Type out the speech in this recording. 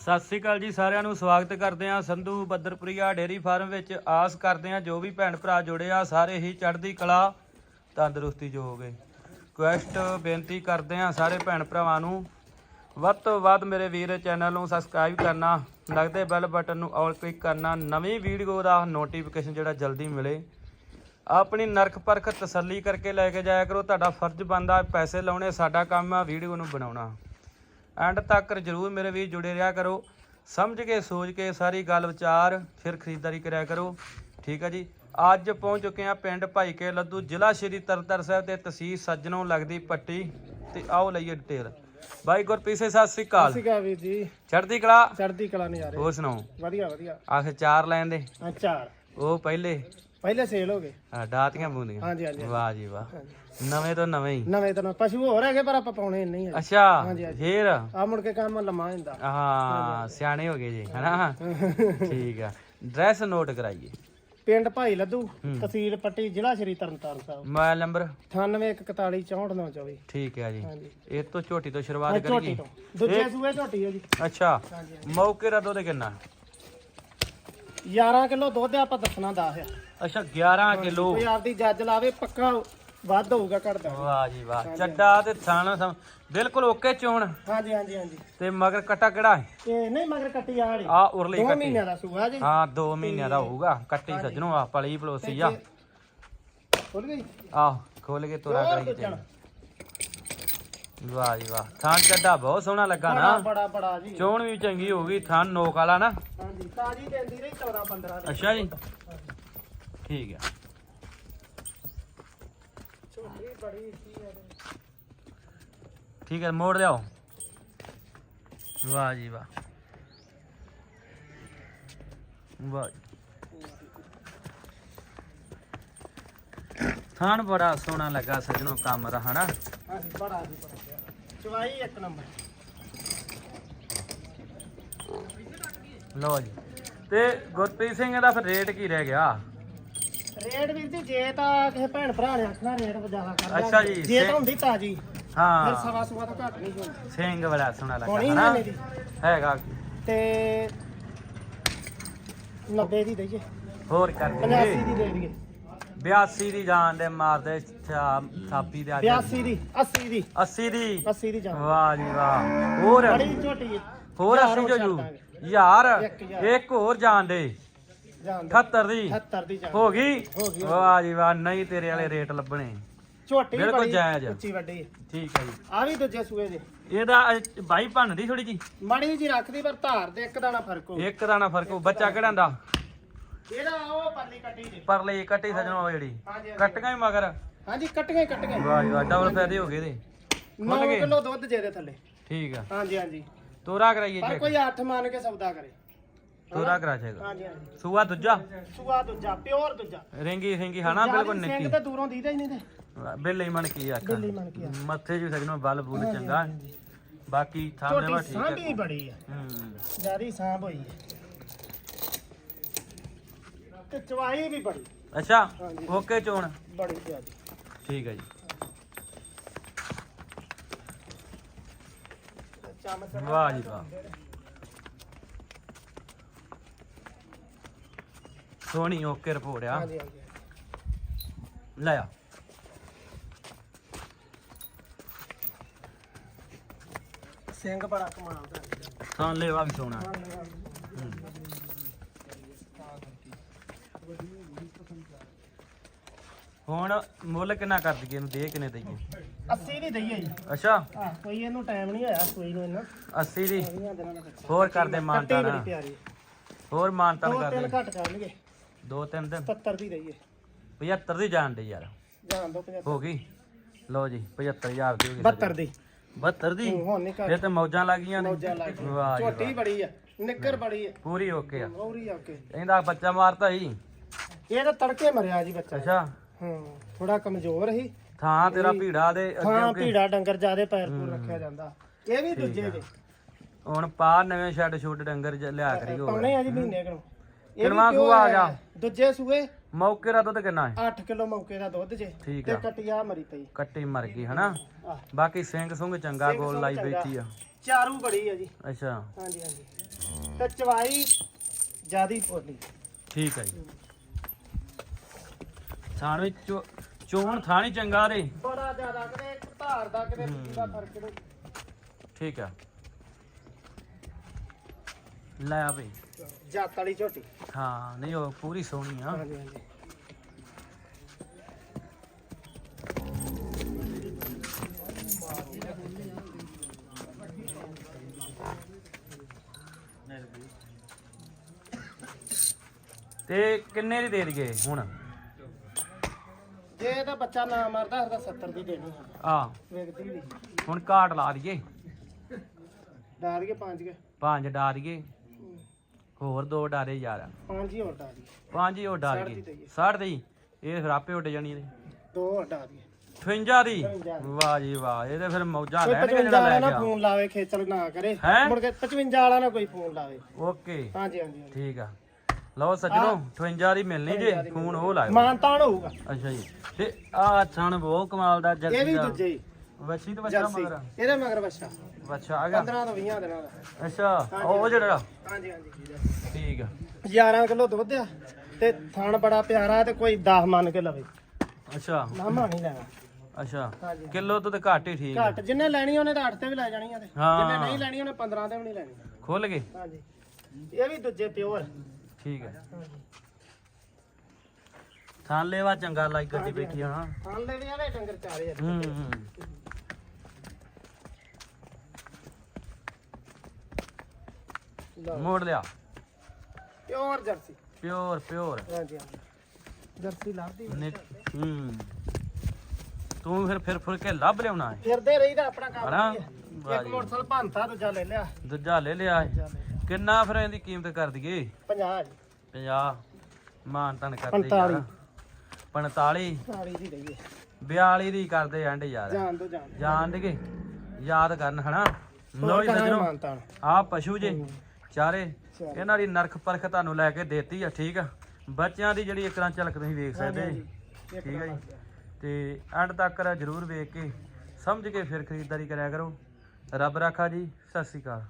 ਸਤਿ ਸ੍ਰੀ ਅਕਾਲ ਜੀ ਸਾਰਿਆਂ ਨੂੰ, ਸਵਾਗਤ ਕਰਦੇ ਹਾਂ ਸੰਧੂ ਬੱਦਰਪੁਰੀਆ ਡੇਰੀ ਫਾਰਮ ਵਿੱਚ। ਆਸ ਕਰਦੇ ਹਾਂ ਜੋ ਵੀ ਭੈਣ ਭਰਾ ਜੁੜੇ ਆ, ਸਾਰੇ ਹੀ ਚੜ੍ਹਦੀ ਕਲਾ, ਤੰਦਰੁਸਤੀ ਜੋ ਹੋਗੇ ਕੁਐਸਟ ਬੇਨਤੀ ਕਰਦੇ ਹਾਂ ਸਾਰੇ ਭੈਣ ਭਰਾਵਾਂ ਨੂੰ। ਵੱਧ ਤੋਂ ਵੱਧ ਮੇਰੇ ਵੀਰ ਚੈਨਲ ਨੂੰ ਸਬਸਕ੍ਰਾਈਬ ਕਰਨਾ, ਲੱਗਦੇ ਬੈਲ ਬਟਨ ਨੂੰ ਆਲ ਕਲਿੱਕ ਕਰਨਾ, ਨਵੀਂ ਵੀਡੀਓ ਦਾ ਨੋਟੀਫਿਕੇਸ਼ਨ ਜਿਹੜਾ ਜਲਦੀ ਮਿਲੇ। ਆਪਣੀ ਨਰਕ ਪਰਖ ਤਸੱਲੀ ਕਰਕੇ ਲੈ ਕੇ ਜਾਇਆ ਕਰੋ, ਤੁਹਾਡਾ ਫਰਜ਼ ਬਣਦਾ ਪੈਸੇ ਲਾਉਣੇ, ਸਾਡਾ ਕੰਮ ਆ, ਵੀਡੀਓ ਨੂੰ ਬਣਾਉਣਾ। ਐਂਡ ਤੱਕ ਜਰੂਰ ਮੇਰੇ ਵੀਰ ਜੁੜੇ ਰਿਹਾ ਕਰੋ। ਸਮਝ ਕੇ ਸੋਚ ਕੇ ਸਾਰੀ ਗੱਲ ਵਿਚਾਰ ਫਿਰ ਖਰੀਦਦਾਰੀ ਕਰਿਆ ਕਰੋ। ਠੀਕ ਹੈ ਜੀ। ਅੱਜ ਪਹੁੰਚ ਚੁੱਕੇ ਆ ਪਿੰਡ ਭਾਈ ਕੇ ਲੱਦੂ ਜ਼ਿਲ੍ਹਾ ਸ਼੍ਰੀ ਤਰਨਤਾਰਨ ਸਾਹਿਬ ਤੇ ਤਹਿਸੀਲ ਸੱਜਣੋਂ ਲੱਗਦੀ ਪੱਟੀ। ਤੇ ਆਓ ਲਈਏ ਡਿਟੇਲ ਬਾਈ ਗੁਰਪ੍ਰੀਤ ਸਿੰਘ ਸਤਿ ਸ੍ਰੀ ਅਕਾਲ। ਸਿਕਾ ਵੀਰ ਜੀ। ਚੜ੍ਹਦੀ ਕਲਾ? ਚੜਦੀ ਕਲਾ ਨਜ਼ਾਰੇ। ਹੋਰ ਸੁਣਾਓ? ਵਧੀਆ ਵਧੀਆ। ਆਖੇ ਚਾਰ ਲੈਣ ਦੇ? ਹਾਂ ਚਾਰ। ਉਹ ਪਹਿਲੇ। ਪਹਿਲੇ ਸੇਲ ਹੋ ਗਏ। ਆ, ਡਾਤੀਆਂ ਬੂੰਦੀਆਂ। ਹਾਂਜੀ ਹਾਂਜੀ ਵਾਹ ਜੀ ਵਾਹ। ਨਵੇਂ ਤੋਂ ਨਵੇਂ ਹੀ। ਨਵੇਂ ਤਾਂ ਪਸ਼ੂ ਹੋਰ ਹੈਗੇ ਪਰ ਆਪਾਂ ਪਾਉਣੇ ਨਹੀਂ ਹੈ ਅੱਛਾ। ਫੇਰ? ਆ ਮੁੜ ਕੇ ਕੰਮ ਲੰਮਾ ਹੁੰਦਾ ਹਾਂ ਸਿਆਣੇ ਹੋ ਗਏ ਜੀ ਹਨਾ? ਠੀਕ ਆ। ਡਰੈਸ ਨੋਟ ਕਰਾਈਏ। ਪਿੰਡ ਭਾਈ ਲੱਦੂ ਤਹਿਸੀਲ ਪੱਟੀ ਜ਼ਿਲ੍ਹਾ ਸ਼੍ਰੀ ਤਰਨਤਾਰਨ ਸਾਹਿਬ। Mobile number? 9841644924 ਠੀਕ ਹੈ ਜੀ। ਹਾਂਜੀ। ਇਹ ਤੋਂ ਝੋਟੀ ਤੋਂ ਸ਼ੁਰੂਆਤ ਹਾਂ, ਝੋਟੀ ਕਰੀਏ ਤੋਂ। ਦੂਜੇ ਸੂਏ ਝੋਟੀ ਹੈ ਜੀ। ਅੱਛਾ। ਹਾਂਜੀ ਮੌਕੇ ਦਾ ਦੁੱਧ ਕਿੰਨਾ? 11 ਕਿਲੋ ਦੁੱਧ ਆਪਾਂ ਦੱਸਣਾ 10 ਆ। ਅੱਛਾ 11 ਕਿਲੋ। ਕੋਈ ਆਪਦੀ ਜੱਜ ਲਾਵੇ ਪੱਕਾ ਵੱਧ ਹੋਊਗਾ ਘਟਦਾ ਵਾਹ ਜੀ ਵਾਹ ਚੱਡਾ ਤੇ ਥਾਣਾ ਸਮ ਬਿਲਕੁਲ ਓਕੇ ਚੋਣ। ਹਾਂਜੀ ਹਾਂਜੀ ਹਾਂਜੀ। ਤੇ ਮਗਰ ਕਟਾ ਕਿਹੜਾ ਹੈ? ਤੇ ਨਹੀਂ ਮਗਰ ਕੱਟੀ ਆੜੀ ਆ ਉਰਲੀ ਦੋ ਕੱਟੀ। ਮਹੀਨਿਆਂ ਦਾ ਸੂਆ ਜੀ। ਹਾਂ 2 ਮਹੀਨਿਆਂ ਦਾ ਹੋਊਗਾ। ਕੱਟੀ ਸੱਜਣੋ ਆ ਪਲੀ ਪਲੋਸੀ ਆ। ਖੁੱਲ ਗਈ? ਆ ਖੋਲ ਕੇ ਤੋਰਾ ਹੋਰ। ਤੇ ਵਾਹ ਜੀ ਵਾਹ ਥਾਂ ਚੱਡਾ ਬਹੁਤ ਸੋਹਣਾ ਲੱਗਾ ਬੜਾ ਨਾ। ਬੜਾ ਬੜਾ ਜੀ। ਚੋਣ ਵੀ ਚੰਗੀ ਹੋ ਗਈ ਥਾਂ ਨੋਕ ਵਾਲਾ ਨਾ। ਹਾਂਜੀ ਤਾਜੀ ਦਿੰਦੀ ਰਹੀ 14 15 ਦੀ। ਅੱਛਾ ਜੀ। ਠੀਕ ਆ। ਬੜੀ। ਠੀਕ ਹੈ ਮੋੜ ਲਿਆਓ। ਵਾਹ ਜੀ ਵਾਹ। ਵਾਹ ਜੀ। ਥਾਣ ਬੜਾ ਸੋਹਣਾ ਲੱਗਾ ਸਜਣੋ ਕੰਮ ਦਾ ਹਨਾ? ਹਾਂਜੀ ਬੜਾ ਜੀ ਬੜਾ ਚਵਾਈ ਇੱਕ ਨੰਬਰ। ਲਓ ਜੀ। ਤੇ ਗੁਰਪ੍ਰੀਤ ਸਿੰਘ ਦਾ ਫਿਰ ਰੇਟ ਕੀ ਰਹਿ ਗਿਆ? ਰੇਟ ਵੀਰ ਜੀ ਜੇ ਤਾਂ ਕਿਸੇ ਭੈਣ ਭਰਾ ਨੇ ਆਖਣਾ ਰੇਟ ਜ਼ਿਆਦਾ ਕਰ। ਅੱਛਾ ਜੀ, ਜੇ ਸੇ- ਤਾਂ ਹੁੰਦੀ ਤਾਜੀ ਫਿਰ ਹਾਂ ਸਵਾ ਸਵਾ ਤੋਂ ਘੱਟ ਨਹੀਂ ਹੁੰਦੀ ਸਿੰਘ ਬੜਾ ਸੋਹਣਾ ਹੋਣੀ ਹਨਾ? ਨਹੀਂ ਦੀ। ਹੈਗਾ। ਤੇ 90 ਦੀ ਦਈਏ। ਹੋਰ ਕਰ 85 ਦਈਏ ਦੀ ਦੇ ਦਈਏ। 82 ਦੀ ਜਾਨ ਦੇ ਮਾਰਦੇ ਥਾ- ਥਾਪੀ ਦੇ ਅੱਜ। 82 ਦੀ 80 ਦੀ। 80 ਦੀ? 80 ਦੀ ਜਾਨ ਵਾਹ ਜੀ ਵਾਹ। ਹੋਰ? ਬੜੀ ਝੋਟੀ ਹੈ। ਹੋਰ ਹੋਰ ਜੋ ਛੱਡ ਜੂ ਦਾਂਗੇ। ਯਾਰ ਇੱਕ ਹੋਰ ਜਾਣ ਦੇ। 78 ਦੀ? 78 ਦੀ ਜਾਨ ਹੋ ਗਈ? ਹੋ ਗਈ। ਵਾਹ ਜੀ ਵਾਹ ਨਹੀਂ ਤੇਰੇ ਵਾਲੇ ਰੇਟ ਲੱਭਣੇ। ਝੋਟੀ ਬਿਲਕੁਲ ਬੜੀ ਜਾਇਜ਼ ਆ। ਉੱਚੀ ਵੱਡੀ। ਹੈ ਠੀਕ ਹੈ ਜੀ। ਆ ਵੀ ਦੂਜੇ ਸੂਏ ਦੇ। ਇਹਦਾ ਅਹ, ਬਾਈ ਭੰਨਦੀ ਥੋੜੀ ਜੀ। ਮੜੀ ਜੀ ਰੱਖਦੀ ਪਰ ਧਾਰ ਤੇ ਇੱਕ ਦਾਣਾ ਫ਼ਰਕ ਹੋ ਇੱਕ ਦਾ ਨਾ ਫ਼ਰਕ ਹੋਊ। ਬੱਚਾ ਕਿਹੜਾ ਦਾ ਇਹਦਾ ਉਹ ਪਰਲੀ ਕੱਟੀ ਜੀ ਪਰਲੇ ਕੱਟੀ ਸਜਣੋ ਉਹ ਜਿਹੜੀ। ਹਾਂਜੀ ਕੱਟੀਆਂ ਹੀ ਮਗਰ। ਹਾਂਜੀ ਕੱਟੀਆਂ ਹੀ ਕੱਟੀਆਂ ਵਾਹ ਜੀ ਵਾਹ ਡਬਲ ਫਾਇਦੇ ਹੋ ਗਏ ਦੇ 9 ਗਏ। ਕਿਲੋ ਦੁੱਧ ਜੇ ਦੇ ਥੱਲੇ। ਠੀਕ ਆ। ਹਾਂਜੀ ਹਾਂਜੀ। ਤੋਰਾ ਕਰਾਈਏ ਕੋਈ 8 ਮੰਨ ਕੇ ਸੌਦਾ ਕਰੇ। ਤੋਰਾ ਕਰਾ ਚੈੱਕ ਹਾਂਜੀ ਹਾਂਜੀ। ਸੂਆ ਦੂਜਾ? ਸੂਆ ਦੂਜਾ ਪਿਓਰ ਦੂਜਾ। ਰਿੰਗੀ ਰਿੰਗੀ ਹਨਾ ਬਿਲਕੁਲ ਜਿਆਦੀ ਸਿੰਘ ਤੇ ਦੂਰੋਂ ਦੀਦਾ ਹੀ ਨਹੀਂ ਤੇ। ਬਿੱਲੇ ਮਣ ਕੀ ਆਖਾਂ ਦਿੱਲੀ ਮੰਨ ਕੇ ਆ। ਮੱਥੇ ਜੀ ਸਜਣੋ ਬਲ ਬੁਲ ਚੰਗਾ। ਬਾਕੀ ਥਾਮਲੇ ਵਾ ਝੋਟੀ ਠੀਕ ਸਾਂਭੀ ਹੈ ਬੜੀ ਹੈ ਹੂੰ। ਜਿਆਦੀ ਸਾਂਭ ਹੋਈ ਹੈ ਤੇ ਚਵਾਈ ਵੀ ਬੜੀ। ਅੱਛਾ ਹਾਂਜੀ। ਓਕੇ ਚੋਣ। ਬੜੀ ਜਿਆਦੀ। ਠੀਕ ਹੈ ਜੀ। ਚਮਚ ਵਾਹ ਜੀ ਵਾਹ। ਸੋਹਣੀ ਓਕੇ ਰਿਪੋਰਟ ਆ। ਹਾਂਜੀ ਹਾਂਜੀ। ਲੈ ਆ। ਸਿੰਘ ਬੜਾ ਕਮਾਲ ਦਾ। ਸਾਂ ਲੈਵਾ ਵੀ ਸੋਹਣਾ। ਹੁਣ ਮੁੱਲ ਕਿੰਨਾ ਕਰ ਦਈਏ ਇਹਨੂੰ ਦੇ ਕਿੰਨੇ ਦਈਏ? 80 ਦੀ ਦਈਏ ਜੀ। ਅੱਛਾ। ਕੋਈ ਇਹਨੂੰ ਟਾਈਮ ਨਹੀਂ ਹੋਇਆ ਕੋਈ ਨੂੰ ਇਹਨਾਂ 80 ਦੀ? ਹੋਰ ਕਰਦੇ ਹੈ। ਹੋਰ ਮਾਨਤਾਨ ਦੋ ਤਿੰਨ ਘੱਟ ਕਰਨਗੇ। ਦੋ ਤਿੰਨ ਦਿਨ। 70 ਦੀ ਦਈਏ 75 ਦੀ ਜਾਣ ਦੇ ਯਾਰ। ਜਾਣ ਦੋ 75 ਹੋ ਗਈ। ਲਓ ਜੀ 75000 ਦੀ ਹੋ ਗਈ 72 ਦੀ। 72 ਦੀ? ਹੂੰ, ਹੁਣ ਨਹੀਂ ਫਿਰ ਘੱਟ ਤੇ ਮੌਜਾਂ ਲੱਗ ਗਈਆਂ ਨੇ। ਮੌਜਾਂ ਲੱਗ ਗਈਆਂ। ਵਾਹ ਜੀ ਝੋਟੀ ਵਾਹ। ਬੜੀ ਹੈ ਨਿੱਕਰ ਬੜੀ ਹੈ ਪੂਰੀ ਓਕੇ ਆ। ਮੌਰੀ ਆ ਕੇ ਇਹਦਾ ਬੱਚਾ ਮਾਰਤਾ ਹੀ ਇਹ ਤਾਂ ਤੜਕੇ ਮਰਿਆ ਜੀ ਬੱਚਾ। ਅੱਛਾ। ਹਾਂ ਥੋੜਾ ਕਮਜ਼ੋਰ ਸੀ। ਥਾਂ ਤੇਰਾ ਭੀੜਾ ਦੇ ਅੱਗੇ ਹਾਂ ਭੀੜਾ ਡੰਗਰ ਜਿਆਦੇ ਪੈਰ ਪੂਰ ਰੱਖਿਆ ਜਾਂਦਾ। ਇਹ ਵੀ ਦੂਜੇ ਦੇ ਹੁਣ ਪਾ ਨਵੇਂ ਸ਼ੈੱਡ ਸ਼ੂਟ ਡੰਗਰ ਜ- ਲਿਆ ਕਰੀ ਹੋਰ। ਪਾਉਣੇ ਆ ਜੀ ਮਹੀਨੇ ਕਿੰਨਵਾਂ ਸੂਆ ਆ ਗਿਆ? ਦੂਜੇ ਸੂਏ? ਮੌਕੇ ਦਾ ਦੁੱਧ ਕਿੰਨਾ ਹੈ? 8 ਕਿਲੋ ਮੌਕੇ ਦਾ ਦੁੱਧ ਜੇ। ਠੀਕ ਤੇ ਆ। ਕਟਿਆ ਮਰੀ ਪਈ। ਕੱਟੀ ਮਰ ਗਈ ਹਨਾ? ਆਹ ਬਾਕੀ ਸਿੰਘ ਸੁੰਗ ਚੰਗਾ ਸਿੰਘ ਗੋਲ ਸੁੰਘ ਲਾਈ ਚੰਗਾ। ਬੈਠੀ ਆ। ਚਾਰੂ ਬੜੀ ਆ ਜੀ। ਅੱਛਾ। ਹਾਂਜੀ ਹਾਂਜੀ। ਤੇ ਚਵਾਈ ਜਿਆਦੀ ਪੋਲੀ। ਠੀਕ ਹੈ ਜੀ। ਥਾਣ ਵਿੱਚ ਚੋ- ਚੋਣ ਥਾਣੀ ਚੰਗਾ ਰੇ। ਬੜਾ ਜ਼ਿਆਦਾ ਕਦੇ ਧਾਰ ਦਾ ਕਦੇ ਦਾ ਫ਼ਰਕ ਨਹੀਂ। ਠੀਕ ਹੈ ਲੈ ਆ ਬਈ। ਜੱਤ ਵਾਲੀ ਝੋਟੀ। ਹਾਂ ਨਹੀਂ ਉਹ ਪੂਰੀ ਸੋਹਣੀ ਆ। ਹਾਂਜੀ ਹਾਂਜੀ। ਤੇ ਕਿੰਨੇ ਦੀ ਦੇ ਦਈਏ ਹੁਣ? ਜੇ ਇਹਦਾ ਬੱਚਾ ਨਾ ਮਰਦਾ ਫਿਰ ਤਾਂ 70 ਦੀ ਦੇਣੀ ਹੈ ਆ ਵੇਖਦੀ ਵੀ ਹੁਣ ਕਾਟ ਲਾ ਦਈਏ। ਡਾਰ ਕੇ ਪੰਜ ਕੇ। ਪੰਜ ਡਾ ਦਈਏ। ਹੋਰ ਦੋ ਡਾਰੇ ਯਾਰ। ਪੰਜ ਹੀ ਹੋਰ ਡਾਰ ਦੀ। ਪੰਜ ਹੀ ਉਹ ਡਾਰ ਸਾਢੇ ਦੀ। ਗਏ ਦੇਈਏ। 60 ਦੀ ਇਹ ਫਿਰ ਆਪੇ ਉੱਡ ਜਾਣੀ ਨੇ ਦੋ ਹੋਰ ਦੀ। 58 ਦੀ। 58 ਵਾਹ ਜੀ ਵਾਹ ਇਹ ਤੇ ਫਿਰ ਮੌਜਾਂ ਕੋਈ ਲੈਣਗੇ 55 ਜਿਹੜਾ ਵਾਲਾ ਲੈ ਨਾ ਗਿਆ। ਫੋਨ ਲਾਵੇ ਖੇਚਲ ਨਾ ਕਰੇ। ਹੈਂ? ਮੁੜ ਕੇ 55 ਵਾਲਾ ਨਾ ਕੋਈ ਫੋਨ ਲਾਵੇ। ਓਕੇ। ਹਾਂਜੀ ਹਾਂਜੀ ਹਾਂਜੀ। ਠੀਕ ਆ। ਲਓ ਸੱਜਣੋ 58 ਦੀ ਮਿਲਣੀ ਜੇ ਫੋਨ ਉਹ ਲਾਇਓ। ਮਾਨਤਾਨ ਹੋਊਗਾ। ਅੱਛਾ ਜੀ। ਤੇ ਆ ਥਣ ਬਹੁਤ ਕਮਾਲ ਦਾ ਇਹ ਜਰਸੀ ਵੀ ਦਾ। ਦੂਜੇ ਹੀ, ਵੱਛੀ ਤੇ ਜਰਸੀ। ਮਗਰ ਇਹਦੇ ਮਗਰ ਬੱਚਾ ਅੱਛਾ ਆ ਗਿਆ। 15 ਤੋਂ 20 ਦਿਨਾਂ ਦਾ। ਅੱਛਾ ਉਹ ਜਿਹੜਾ ਹਾਂਜੀ ਹਾਂਜੀ। ਠੀਕ ਆ। 11 ਕਿਲੋ ਦੁੱਧ ਆ ਤੇ ਥਣ ਬੜਾ ਪਿਆਰਾ ਤੇ ਕੋਈ 10 ਮੰਨ ਕੇ ਲਵੇ। ਅੱਛਾ। ਲਾਮਾ ਨਹੀਂ ਲੈਣਾ। ਅੱਛਾ ਹਾਂਜੀ। ਕਿਲੋ ਤੋਂ ਤੇ ਘੱਟ ਹੀ ਠੀਕ ਆ। ਘੱਟ ਜਿੰਨੇ ਲੈਣੀ ਉਹਨੇ ਤਾਂ 8 ਤੇ ਵੀ ਲੈ ਜਾਣੀ ਆ ਤੇ। ਹਾਂ। ਜਿੰਨੇ ਨਹੀਂ ਲੈਣੀ ਉਹਨੇ 15 ਤੇ ਵੀ ਨਹੀਂ ਲੈਣੀ। ਖੁੱਲ ਗਏ ਹਾਂਜੀ। ਇਹ ਵੀ ਦੂਜੇ ਪਿਓਰ। ਠੀਕ ਹੈ ਥਾਂ ਲੈਵਾ ਚੰਗਾ ਲਾਈ ਗੱਡੀ ਬੈਠੀ ਹਾਂ ਥਣ ਲੈ ਵੀ ਆਵੇ ਡੰਗਰ ਚਾਰੇ ਹੂੰ ਹੂੰ। ਮੋੜ ਲਿਆ। ਪਿਓਰ ਜਰਸੀ ਪਿਓਰ ਪਿਓਰ ਹਾਂਜੀ ਹਾਂਜੀ। ਜਰਸੀ ਲੱਭਦੀ ਨਿਕ ਹੂੰ। ਤੂੰ ਫਿਰ ਫਿਰ ਫਿਰ ਕੇ ਲੱਭ ਲਿਆਉਣਾ ਹੈ। ਫਿਰਦੇ ਰਹੀਦਾ ਆਪਣਾ ਕੰਮ? ਕੀ ਹੈ। ਵਾਹ ਇੱਕ ਜੀ। ਮੋਟਰਸਾਈਕਲ ਭੰਤਾ ਦੂਜਾ ਲੈ ਲਿਆ। ਦੂਜਾ ਲੈ ਲਿਆ ਹੈ। ਕਿੰਨਾ ਫਿਰ ਇਹਦੀ ਕੀਮਤ ਕਰ ਦਈਏ? 50 ਜੀ। 50 ਮਾਨ ਤਨ ਕਰਦੇ 45 ਯਾਰ 45 ਸਾੜੀ ਦੀ ਰਹੀਏ 42 ਦੀ ਕਰਦੇ ਐਂਡ ਯਾਰ। ਜਾਣ ਦੋ ਜਾਣ ਜਾਣ ਦੇਗੇ ਯਾਦ ਕਰਨ ਹਨਾ? ਲੋ ਜੀ ਸੱਜਣੋ। ਮਾਨਤਾ ਆ ਪਸ਼ੂ ਜੇ। ਚਾਰੇ ਇਹਨਾਂ ਦੀ ਨਰਖ ਪਰਖ ਤੁਹਾਨੂੰ ਲੈ ਕੇ ਦੇਤੀ ਆ ਠੀਕ ਆ? ਬੱਚਿਆਂ ਦੀ ਜਿਹੜੀ ਇੱਕ ਤਰ੍ਹਾਂ ਝਲਕ ਤੁਸੀਂ ਵੇਖ ਸਕਦੇ ਜੀ ਠੀਕ ਹੈ ਜੀ? ਤੇ। ਐਂਡ ਤੱਕ ਜਰੂਰ ਵੇਖ ਕੇ ਸਮਝ ਕੇ ਫਿਰ ਖਰੀਦਦਾਰੀ ਕਰਿਆ ਕਰੋ। ਰੱਬ ਰਾਖਾ ਜੀ ਸਤਿ ਸ਼੍ਰੀ ਅਕਾਲ।